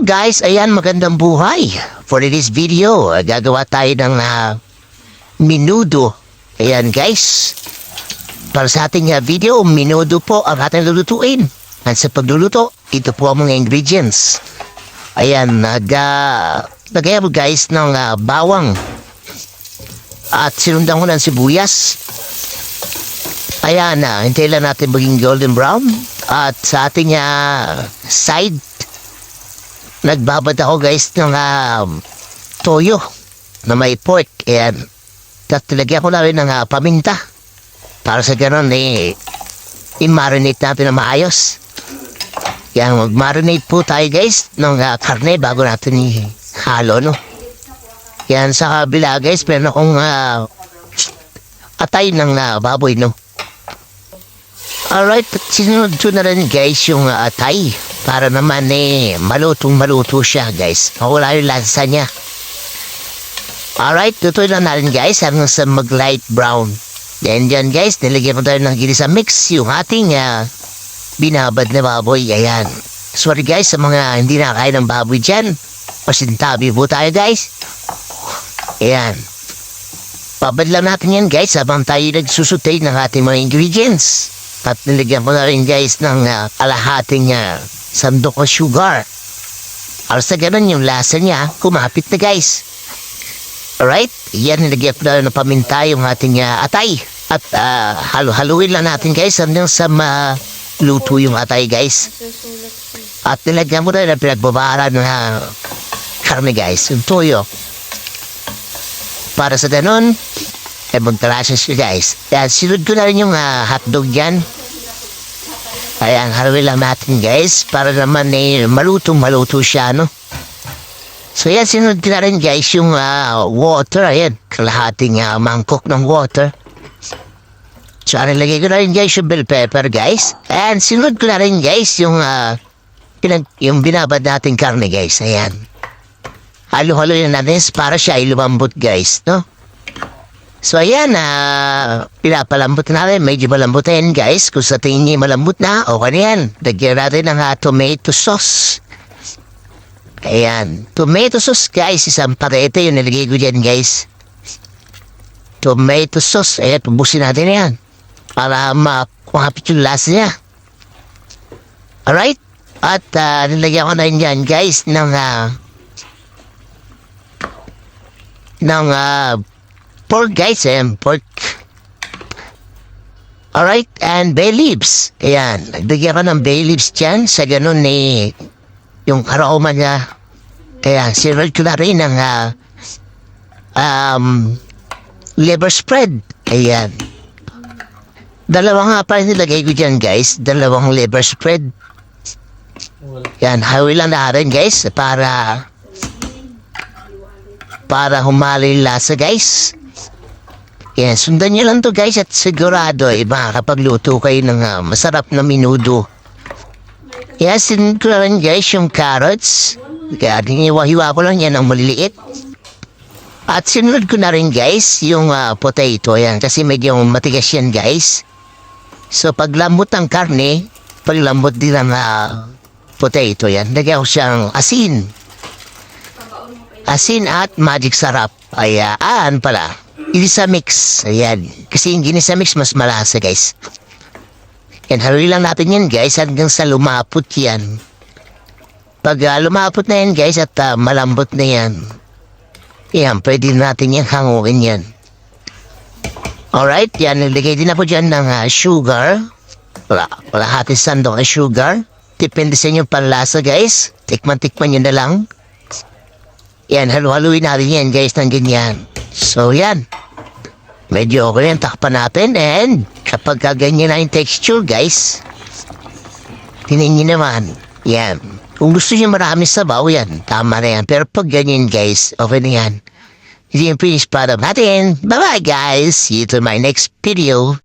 Guys, ayan magandang buhay. For this video, uh, gagawa tayo ng uh, minudo. Ayan guys. Para sa ating uh, video, minudo po ang ating lulutuin. At sa pagluluto, ito po ang mga ingredients. Ayan, nag, uh, lagay ako guys ng uh, bawang. At sinundan ko ng sibuyas. Ayan na, hintayin lang natin maging golden brown. At sa ating uh, side, nagbabad ako guys ng um, toyo na may pork. Ayan. At nilagyan ko na rin ng uh, paminta. Para sa ganun eh, i-marinate natin na maayos. Yan, mag-marinate po tayo guys ng uh, karne bago natin i-halo, no? Yan, sa kabila guys, meron akong uh, atay ng uh, baboy, no? Alright, sinunod ko na rin guys yung uh, atay para naman eh malutong maluto siya guys. Mawala yung lansa niya. Alright, tutoy na natin guys hanggang sa mag-light brown. Then dyan guys, nilagyan ko tayo ng ginisa mix yung ating uh, binabad na baboy. Ayan. Sorry guys sa mga hindi nakakain ng baboy dyan. Pasintabi po tayo guys. Ayan. Babad lang natin yan guys habang tayo nagsusutay ng ating mga ingredients. At nilagyan ko na rin guys ng uh, kalahating uh, sandok o sugar. Para sa ganun yung lasa niya, kumapit na guys. Alright, yan nilagyan ko na rin ng paminta yung ating uh, atay. At uh, halo-haluin lang natin guys hanggang sa maluto yung atay guys. At nilagyan mo na rin ang pinagbabara ng uh, karne guys, yung toyo. Para sa ganun, eh magtalasas siya guys. Yan, sinod ko na rin yung uh, hotdog dyan. Ayan, haluin lang natin guys para naman eh malutong maluto siya, no? So yan, sinunod ko na rin guys yung ah, water. Ayan, kalahating uh, mangkok ng water. So nilagay ko na rin guys yung bell pepper guys. And sinunod ko na rin guys yung, ah, pinag yung binabad nating karne guys. Ayan. Halo-halo yan natin para siya ay lumambot guys, no? So ayan, ah, pinapalambot natin. Medyo malambutin guys. Kung sa tingin niyo malambot na, okay na yan. Lagyan natin ng ah, tomato sauce. Ayan. Tomato sauce, guys. Isang parete yung nilagay ko dyan, guys. Tomato sauce. Ayan, tubusin natin yan. Para makumapit yung lasa niya. Alright? At uh, nilagyan ko na rin dyan, guys, ng... Uh, ng uh, pork, guys. Ayan, pork. Alright, and bay leaves. Ayan, nagdagyan ko ng bay leaves dyan. Sa ganun eh, yung aroma niya. Kaya sinunod ko na rin ng ah, um, liver spread. Ayan. Dalawang nga pa nilagay ko dyan guys. Dalawang liver spread. Yan, hawi lang na rin guys para para humali lasa guys. Yan, sundan nyo lang to guys at sigurado eh, makakapagluto kayo ng ah, masarap na minudo. Ko na rin guys yung carrots. Kaya hiniwa-hiwa ko lang yan ang maliliit. At sinunod ko na rin guys yung ah, potato yan kasi medyo matigas yan guys. So paglambot ng karne, paglambot din ng ah, potato yan. Lagyan ko siyang asin. Asin at magic sarap. Ayan pala. Ginisa mix. Ayan. Kasi yung ginisa mix mas malasa guys. Yan, haluin lang natin yan guys hanggang sa lumapot yan. Pag uh, lumapot na yan guys at uh, malambot na yan. Yan, pwede natin yan hanguin yan. Alright, yan, nilagay din ako dyan ng uh, sugar. Wala, wala hati sandok na sugar. Depende sa inyong panlasa guys. Tikman-tikman nyo na lang. Yan, halu-haluin natin yan guys ng ganyan. So yan. Medyo okay yan, takpan natin and kapag ganyan na yung texture guys, tinan nyo naman. Yan. Kung gusto niyo marami sabaw yan, tama na yan. Pero pag ganyan guys, okay na yan. Hindi yung finish product natin. Bye-bye guys. See you to my next video.